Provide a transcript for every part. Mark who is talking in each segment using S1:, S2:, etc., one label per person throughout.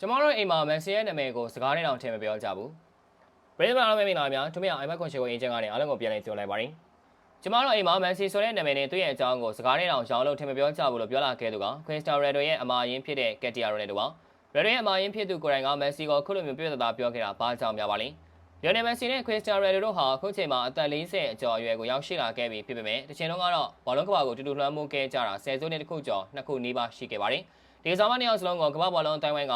S1: ကျမတို့အိမ်မှာမန်စီရဲ့နာမည်ကိုစကားနဲ့တောင်ထည့်မပြောကြဘူးပရိသတ်အားလုံးပဲမင်္ဂလာပါများသူမြအိုင်မက်ခွန်ရှိကိုအင်ဂျင်ကနေအားလုံးကိုပြန်လည်ကြိုလိုက်ပါရင်ကျမတို့အိမ်မှာမန်စီဆိုတဲ့နာမည်နဲ့သူ့ရဲ့အကြောင်းကိုစကားနဲ့တောင်ရောင်းလို့ထင်မပြောကြဘူးလို့ပြောလာခဲ့သူကခွင်စတာရယ်ဒိုရဲ့အမာရင်းဖြစ်တဲ့ကက်တီယာရိုနယ်ဒိုပါရယ်ဒိုရဲ့အမာရင်းဖြစ်သူကိုယ်တိုင်ကမန်စီကိုခုလိုမျိုးပြည့်စုံပြောခဲ့တာဘာကြောင့်များပါလဲလီယိုနယ်မက်ဆီနဲ့ခွင်စတာရယ်ဒိုတို့ဟာအခုချိန်မှာအသက်40အကျော်အရွယ်ကိုရောက်ရှိလာခဲ့ပြီဖြစ်ပေမဲ့တချိန်လုံးကတော့ဘောလုံးကမ္ဘာကိုတူတူလွှမ်းမိုးခဲ့ကြတာဆယ်စုနှစ်တခုကျော်နှစ်ခုနီးပါးရှိခဲ့ပါတယ်ဒီကစားမနှစ်ယောက်စလုံးကကမ္ဘာဘောလုံးအတိုင်းဝိုင်းက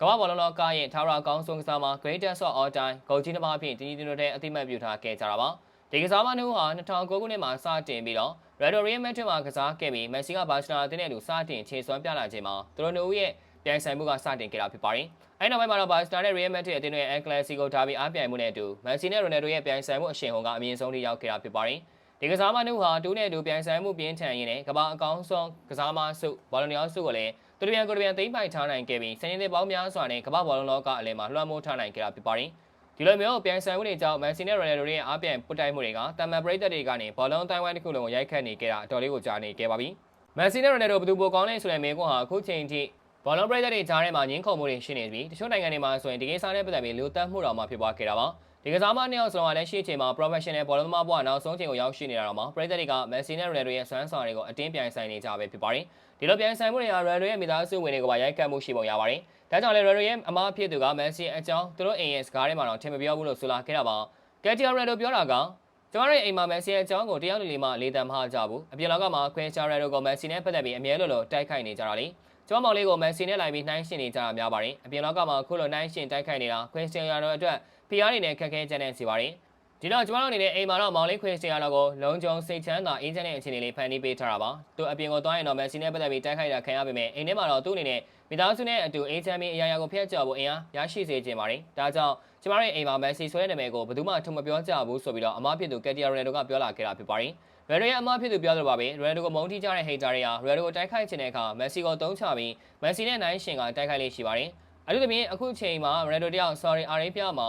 S1: ကမ္ဘာဘောလုံးလောကရဲ့ထာဝရအကောင်းဆုံးကစားမ Greatest of All Time ဂုဏ်ကြီးတစ်ပါးအဖြစ်တည်တည်တွဲတဲ့အသိမှတ်ပြုထားခဲ့ကြတာပါဒီကစားမနှစ်ဦးဟာ2009ခုနှစ်မှာစတင်ပြီးတော့ Red Real Madrid မှာကစားခဲ့ပြီး Messi ကဘာစီလိုနာအသင်းနဲ့အတူစတင်ခြေစွမ်းပြလာခြင်းမှာသူတို့နှစ်ဦးရဲ့ပြိုင်ဆိုင်မှုကစတင်ခဲ့တာဖြစ်ပါတယ်။အဲဒီနောက်ပိုင်းမှာတော့ဘာစီလိုနာနဲ့ Real Madrid အသင်းတွေရဲ့ El Clasico ဒါဘီအားပြိုင်မှုနဲ့အတူ Messi နဲ့ Ronaldo ရဲ့ပြိုင်ဆိုင်မှုအရှိန်ဟုန်ကအမြင့်ဆုံးထိရောက်ခဲ့တာဖြစ်ပါတယ်။ဒီကစားမနှစ်ဦးဟာတူးနဲ့အတူပြိုင်ဆိုင်မှုပြင်းထန်ရင်းနဲ့ကမ္ဘာအကောင်းဆုံးကစားမဆုဘောလုံးရောစုကိုလည်း တူတပြန်ကိုတပြန်သိမ်းပိုက်ထားနိုင်ခဲ့ပြီးစနေနေ့ပေါင်းများစွာနဲ့ကမ္ဘာဘောလုံးလောကအလယ်မှာလွှမ်းမိုးထားနိုင်ခဲ့တာဖြစ်ပါတယ်။ဒီလိုမျိုးပြိုင်ဆိုင်မှုတွေကြောင့်မန်စီနဲ့ရိုနယ်ဒိုရဲ့အားပြိုင်ပုတ်တိုက်မှုတွေကတမန်ပရိသတ်တွေကနေဘောလုံးတိုင်းဝိုင်းတစ်ခုလုံးကိုရိုက်ခတ်နေခဲ့တာအတော်လေးကိုကြားနေခဲ့ပါပြီ။မန်စီနဲ့ရိုနယ်ဒိုဘယ်သူပိုကောင်းလဲဆိုတဲ့မေးခွန်းဟာအခုချိန်ထိဘောလုံးပရိသတ်တွေကြားထဲမှာညှင်းခုန်မှုတွေရှိနေပြီးတချို့နိုင်ငံတွေမှာဆိုရင်ဒီကိစ္စနဲ့ပတ်သက်ပြီးလူသက်မှုတော်မှာဖြစ်ပွားခဲ့တာပါ။ ဒီကစားမနှစ်ယောက်စလုံးကလည်းရှေ့ချိန်မှာ professional ဘောလုံးသမားဘဝနောက်ဆုံးချိန်ကိုရောက်ရှိနေတာတော့မှာပရိသတ်တွေကမန်စီနဲ့ရိုနယ်ဒိုရဲ့ဆွမ်းဆောင်တွေကိုအတင်းပြိုင်ဆိုင်နေကြပဲဖြစ်ပါတယ်။ဒီလိုပြိုင်ဆိုင်မှုတွေဟာရိုနယ်ဒိုရဲ့မိသားစုဝင်တွေကိုပါရိုက်ခတ်မှုရှိပုံရပါတယ်။ဒါကြောင့်လည်းရိုနယ်ဒိုရဲ့အမားဖြစ်သူကမန်စီအကြောင်းသူတို့အိမ်ရဲ့စကားထဲမှာတော့ထင်မပြောဘူးလို့ဆိုလာခဲ့တာပါ။ကက်တီယာရိုနယ်ဒိုပြောတာကကျမတို့အိမ်မှာမန်စီအကြောင်းကိုတရားလူလေးမှလေးတမ်းမဟာကြဘူး။အပြင်လောက်ကမှခွင်ချာရိုနယ်ဒိုကိုမန်စီနဲ့ပတ်သက်ပြီးအမြဲလိုလိုတိုက်ခိုက်နေကြတာလေ။ ကျမမောင်လေးကိုမန်စီနဲ့လိုက်ပြီးနှိုင်းရှင်နေကြတာများပါတယ်။အပြင်လောက်ကမှခုလိုနှိုင်းရှင်တိုက်ခိုက်နေတာခွင်စတီယာရိုအတွက်ဖီယားနေနဲ့ခက်ခဲကြတဲ့စီပါတယ်။ ဒီတော့ကျမတို့အနေနဲ့အိမ်မှာတော့မောင်လေးခွင်စတီယာရိုကိုလုံခြုံစိတ်ချမ်းသာအေးချမ်းတဲ့အခြေအနေလေးဖန်တီးပေးထားတာပါ။သူအပြင်ကိုသွားရင်တော့မန်စီနဲ့ပတ်သက်ပြီးတိုက်ခိုက်တာခံရပေမဲ့အိမ်ထဲမှာတော့သူ့အနေနဲ့မိသားစုနဲ့အတူအေးချမ်းပြီးအရာရာကိုဖျက်ချဖို့အင်အားရရှိစေခြင်းပါတယ်။ဒါကြောင့်ကျမတို့ရဲ့အိမ်မှာမန်စီဆွဲတဲ့နာမည်ကိုဘယ်သူမှထုံမပြောကြဘူးဆိုပြီးတော့အမားဖြစ်သူကက်တီယာရိုနယ်ဒိုကပြောလာခဲ့တာဖြစ်ပါတယ်။ရယ်ရဲ့အမဖြစ်သူပြောသလိုပါပဲရယ်ဒိုကိုမုန်းတီးကြတဲ့ဟိတ်တာတွေဟာရယ်ဒိုကိုတိုက်ခိုက်ခြင်းတဲ့အခါမက်ဆီကိုတုံးချပြီးမက်ဆီနဲ့နိုင်ရှင်ကတိုက်ခိုက်လေးရှိပါတယ်။အထူးသဖြင့်အခုချိန်မှာရယ်ဒိုတယောက် sorry အာရေးပြမှာ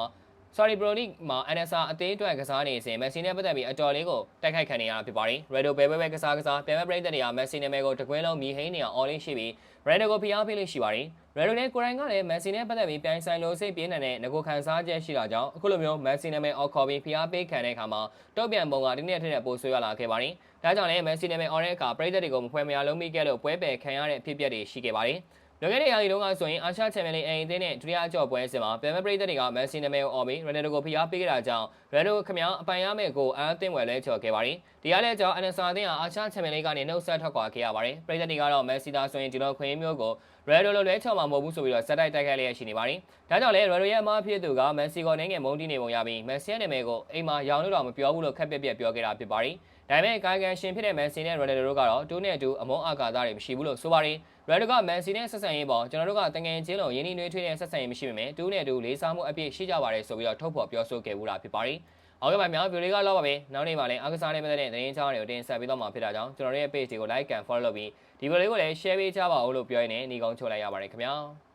S1: sorry bro လိမှာ NSA အသေးအတွက်ကစားနေစဉ်မက်ဆီနဲ့ပတ်သက်ပြီးအတော်လေးကိုတိုက်ခိုက်ခံနေရတာဖြစ်ပါတယ်။ Redo ဘဲဘဲဘဲကစားကစားပြန်မဲ့ပရိသတ်တွေကမက်ဆီနာမည်ကိုတကွင်းလုံးမြည်ဟိန်းနေအောင်အော်လေးရှိပြီး Redo ကိုဖိအားပေးလေးရှိပါတယ်။ Redo နဲ့ကိုရိုင်းကလည်းမက်ဆီနဲ့ပတ်သက်ပြီးပြိုင်ဆိုင်လို့စိတ်ပြင်းနေတဲ့ငကိုခံစားချက်ရှိတာကြောင့်အခုလိုမျိုးမက်ဆီနာမည်အော်ခေါ်ပြီးဖိအားပေးခံတဲ့အခါမှာတုတ်ပြန်ပုံကဒီနေ့ထက်ပိုဆွေးရလာခဲ့ပါတယ်။ဒါကြောင့်လည်းမက်ဆီနာမည်အော်တဲ့အခါပရိသတ်တွေကိုမဖွဲမရလုံးမိခဲ့လို့ပွဲပယ်ခံရတဲ့အဖြစ်အပျက်တွေရှိခဲ့ပါတယ်။ လွန်ခဲ့တဲ့ရာသီတုန်းကဆိုရင်အာရှချန်ပီယံလိဂ်အိမ်အသင်းနဲ့ဒုတိယအကျော်ပွဲစဉ်မှာပြန်မဲ့ပရိသတ်တွေကမန်စီနာမည်ကိုအော်ပြီးရန်နယ်ဒိုကိုဖိအားပေးခဲ့တာကြောင့်ရန်နယ်ဒိုခမအပိုင်ရမဲ့ကိုအားအသင်းဝယ်လဲချော်ခဲ့ပါတယ်။ဒီရလဲကြောင့်အန်နဆာအသင်းဟာအာရှချန်ပီယံလိဂ်ကနေနှုတ်ဆက်ထွက်ခွာခဲ့ရပါတယ်။ပရိသတ်တွေကတော့မန်စီတာဆိုရင်ဒီလိုခွင့်မျိုးကိုရန်ဒိုလိုလဲချော်မှာမဟုတ်ဘူးဆိုပြီးတော့စက်တိုက်တိုက်ခိုက်လျက်ရှိနေပါတယ်။ဒါကြောင့်လဲရန်ဒိုရဲ့အမားဖြစ်သူကမန်စီကိုနိုင်ငယ်မုန်းတီးနေပုံရပြီးမန်စီရဲ့နာမည်ကိုအိမ်မှာရောင်လို့တော့မပြောဘူးလို့ခက်ပြက်ပြက်ပြောခဲ့တာဖြစ်ပါတယ်။ ဒါပေမဲ့ကာယကံရှင်ဖြစ်တဲ့မန်စီနဲ့ရိုနယ်ဒိုတို့ကတော့တူးနဲ့အတူအမုန်းအာကာသတွေမရှိဘူးလို့ဆိုပါတယ်။ရိုနယ်ဒိုကမန်စီနဲ့ဆက်ဆံရေးပေါ်ကျွန်တော်တို့ကတငယ်ချင်းလုံးရင်းနှီးနှွေးထွေးတဲ့ဆက်ဆံရေးမရှိပေမဲ့တူးနဲ့အတူလေးစားမှုအပြည့်ရှိကြပါတယ်ဆိုပြီးတော့ထုတ်ဖော်ပြောဆိုခဲ့မှုတာဖြစ်ပါတယ်။အောက်ကပါများဗီဒီယိုလေးကတော့ပါပဲ။နောက်နေ့မှာလည်းအားကစားနဲ့ပတ်သက်တဲ့သတင်းချောင်းတွေကိုတင်ဆက်ပေးတော့မှာဖြစ်တာကြောင့်ကျွန်တော်တို့ရဲ့ page တွေကို like and follow လုပ်ပြီးဒီဗီဒီယိုလေးကိုလည်း share ပေးကြပါဦးလို့ပြောရင်းနဲ့ညီကုန်းချုပ်လိုက်ရပါတယ်ခင်ဗျာ။